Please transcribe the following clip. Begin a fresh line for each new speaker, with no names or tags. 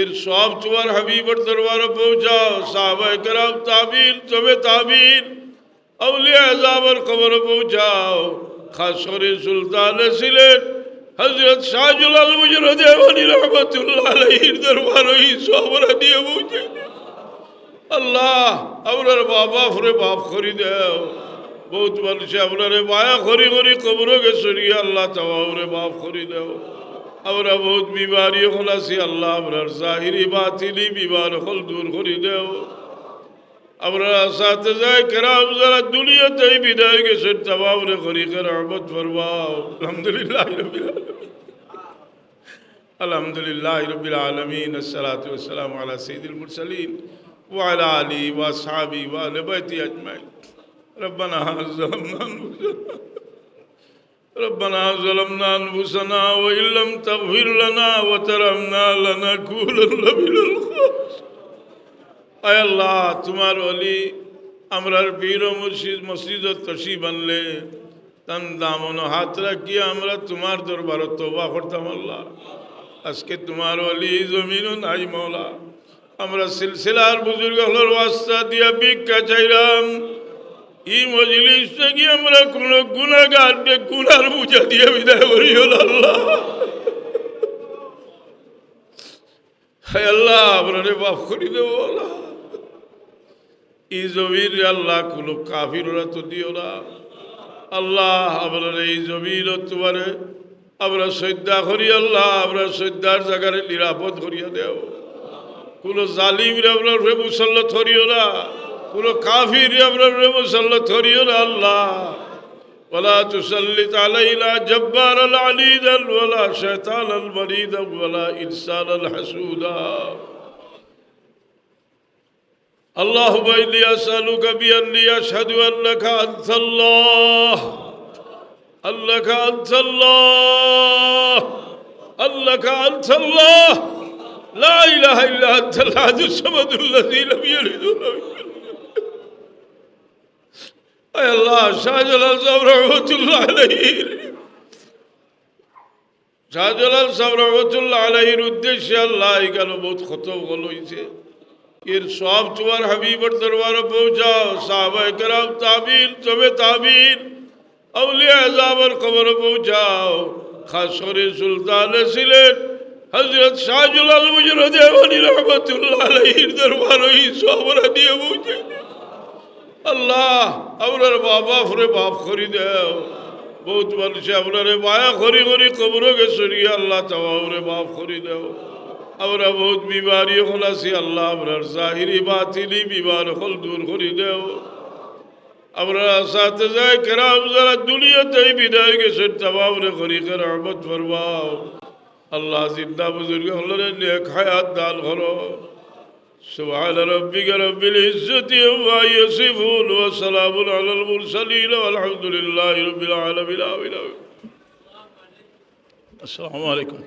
এর সব তোমার হাবিবর দরবারে পৌঁছাও, সাহাবায়ে কেরাম তাবিন, তবে তাবিন, আউলিয়া আজাবর খবর পৌঁছাও। খাস করে সুলতান ছিলেন হজরত শাহজুলাল মুজর দেওয়ানি রহমতুল্লাহ আলাইহির দরবার সবরা দিয়ে পৌঁছে আল্লাহ, আপনার বাবা ফরে বাপ করি দেও। বহুত মানুষে আপনারে মায়া করি করি কবর গেছরি আল্লাহ তাওরে বাপ করি দেও। আমরা বহুত বিমারি হল আছি আল্লাহ আপনার জাহিরি বাতিলি বিমার হল দূর করি দেও আমরা সাথে যাই কেরাম যারা দুনিয়াতে বিদায় গেছেন তাবাবরে করি রহমত ফরমাও আলহামদুলিল্লাহ রবিল আলহামদুলিল্লাহ রবিল আলমিন আসসালাতু ওয়াসসালামু আলা সাইয়্যিদিল মুরসালিন وعلى آله وأصحابه وأهل بيته أجمعين ربنا ظلمنا أنفسنا ربنا ظلمنا أنفسنا وإن لم تغفر لنا وترحمنا لنكونن من الخاسرين আয় আল্লাহ তোমার অলি আমরার পীর ও মুর্শিদ মসজিদ তসি বানলে তান দামন হাত রাখিয়ে আমরা তোমার দরবার তোবা করতাম আল্লাহ আজকে তোমার অলি জমিন নাই মৌলা আমরা সিলসিলার বুজুর্গ হলোর ওয়াস্তা দিয়া ভিক্ষা চাইলাম ই মজলিস থেকে আমরা কোন গুণাগার গুনার বুঝা দিয়ে বিদায় করি? হল আল্লাহ। আল্লাহ, আপনারে বাপ করি দেবো, আল্লাহ। এই জমির আল্লাহ কোন কাফিররা তো দিও না। আল্লাহ, আপনার এই জমির তোমার আমরা শ্রদ্ধা করি, আল্লাহ, আমরা শ্রদ্ধার জায়গায় নিরাপদ করিয়া দেও। কোন জালিম আপনার রে মুসল্লা ধরিও না। কোন কাফির আপনার রে মুসল্লা ধরিও না আল্লাহ ولا تسلط علينا جبار العنيدا ولا شيطان المريدا ولا انسان الحسودا اللهم اني اسالك باني اشهد انك انت الله انك انت الله انك انت الله لا اله الا انت الاحد الصمد الذي لم يلد ولم يولد আল্লাহ, শাহজালাল সাহেব রহমতুল্লাহ আলহীর শাহজালাল সাহেব রহমতুল্লাহ আলহীর উদ্দেশ্যে আল্লাহ কেন বহুত খতম হল হয়েছে এর সব তোমার হাবিবর দরবারে পৌঁছাও, সাহাবায় কেরাম, তাবিন, তবে তাবিন, আউলিয়া আজাবর খবরে পৌঁছাও। খাস করে সুলতানে ছিলেন হজরত শাহজুলাল মুজরুদ্দেওয়ানি রহমতুল্লাহ আলহীর দরবার ওই সবরা দিয়ে পৌঁছে। আল্লাহ, আপনার বাবা ফরে বাপ করি দেও। বহুত মানুষে আপনারে মায়া করি করি কবর গেছরি আল্লাহ তাওরে বাপ করি দেও। আমরা বহুত বিমারি হল আছি, আল্লাহ আপনার জাহিরি বাতিলি বিমার হল দূর করি দেও। আমরা সাথে যাই, কেরাম যারা দুনিয়াতে বিদায় গেছেন তাবাবরে করি রহমত ফরমাও। আল্লাহ জিন্দা বুজুর্গ হলেন নেক হায়াত দান করো। سبحان ربك رب العزة عما يصفون وسلام على المرسلين والحمد لله رب العالمين. آمين السلام عليكم.